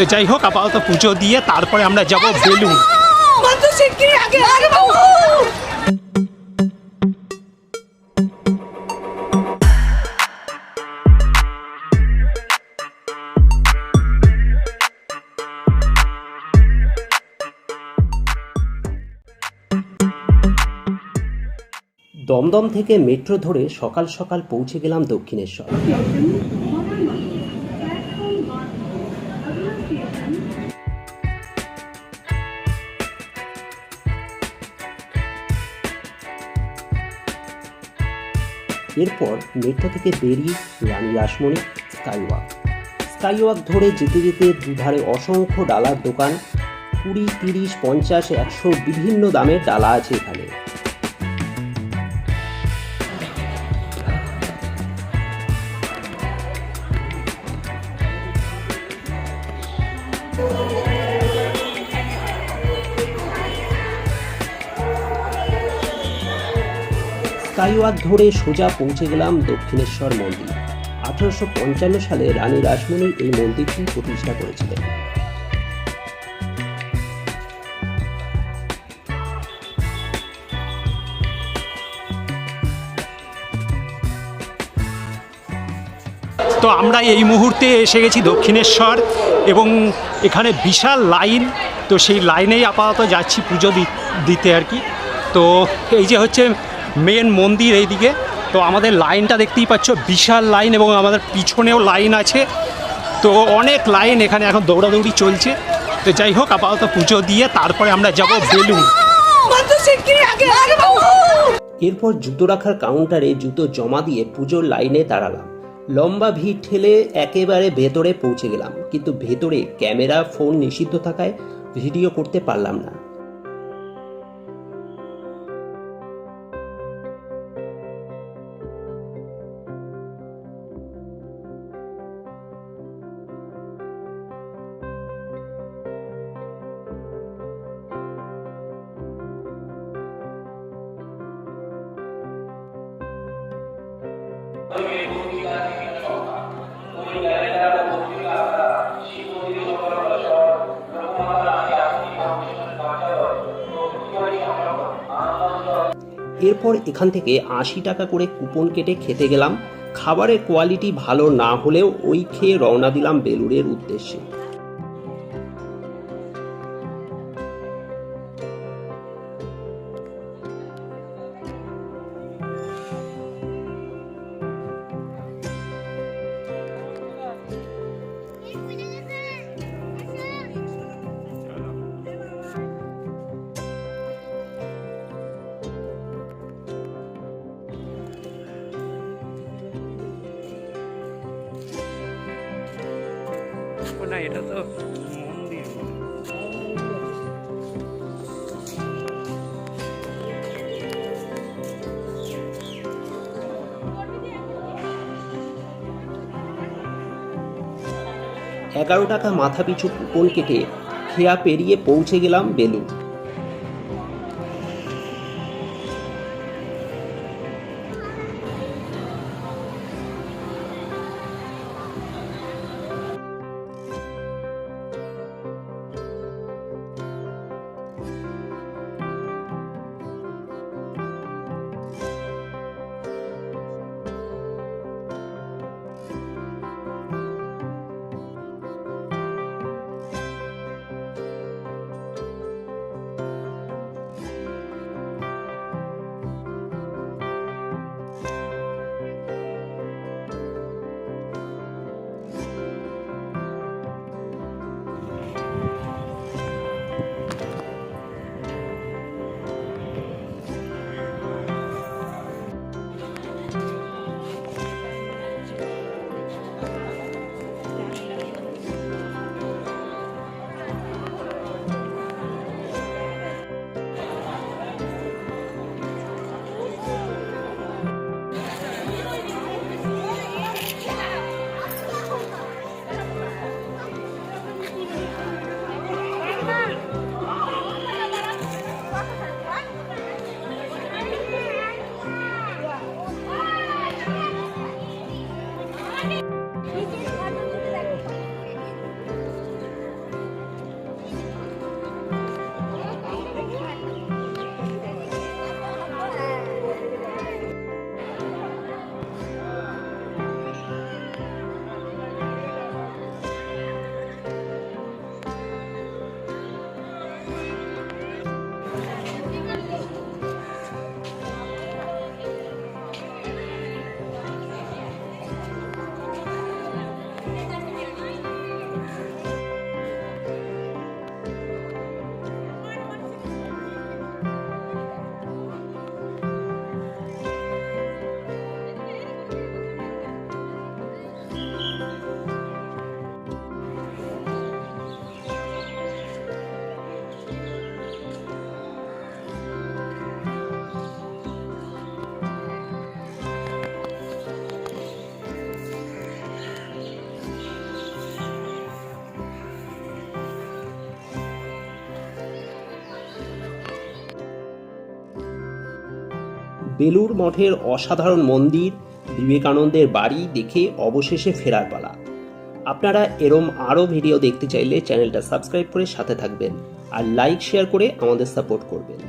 তো যাই হোক আপাতত পুজো দিয়ে তারপরে আমরা যাব বেলুন দমদম থেকে মেট্রো ধরে সকাল সকাল পৌঁছে গেলাম দক্ষিণেশ্বর। এরপর মেট্রো থেকে বেরিয়ে রানী রাসমণি স্কাইওয়াক। স্কাইওয়াক ধরে যেতে যেতে দুধারে অসংখ্য ডালার দোকান, কুড়ি, তিরিশ, পঞ্চাশ, একশো বিভিন্ন দামের ডালা আছে এখানে। স্কাইওয়াক ধরে সোজা পৌঁছে গেলাম দক্ষিণেশ্বর মন্দির। আঠারোশো পঞ্চান্ন সালে রানী রাসমণি এই মন্দিরটি প্রতিষ্ঠা করেছিলেন। তো আমরা এই মুহূর্তে এসে গেছি দক্ষিণেশ্বর এবং এখানে বিশাল লাইন, তো সেই লাইনেই আপাতত যাচ্ছি পুজো দিতে আর কি। তো এই যে হচ্ছে মেন মন্দির এইদিকে। তো আমাদের লাইনটা দেখতেই পাচ্ছ বিশাল লাইন এবং আমাদের পিছনেও লাইন আছে। তো অনেক লাইন এখানে এখন দৌড়াদৌড়ি চলছে। তো যাই হোক আপাতত পুজো দিয়ে তারপরে আমরা যাব বেলুন এরপর জুতো রাখার কাউন্টারে জুতো জমা দিয়ে পুজোর লাইনে দাঁড়ালাম। লম্বা ভিড় ঠেলে একেবারে ভেতরে পৌঁছে গেলাম। কিন্তু ভেতরে ক্যামেরা ফোন নিষিদ্ধ থাকায় ভিডিও করতে পারলাম না। এরপর এখান থেকে আশি টাকা করে কুপন কেটে খেতে গেলাম। খাবারের কোয়ালিটি ভালো না হলেও ওই খেয়ে রওনা দিলাম বেলুড়ের উদ্দেশ্যে। না এটা তো এগারো টাকা মাথা পিছু কুপন কেটে খেয়া পেরিয়ে পৌঁছে গেলাম বেলুড়। বেলুর মঠের অসাধারণ মন্দির, বিবেকানন্দের বাড়ি দেখে অবশেষে ফেরার পালা। আপনারা এরম আরও ভিডিও দেখতে চাইলে চ্যানেলটা সাবস্ক্রাইব করে সাথে থাকবেন আর লাইক, শেয়ার করে আমাদের সাপোর্ট করবেন।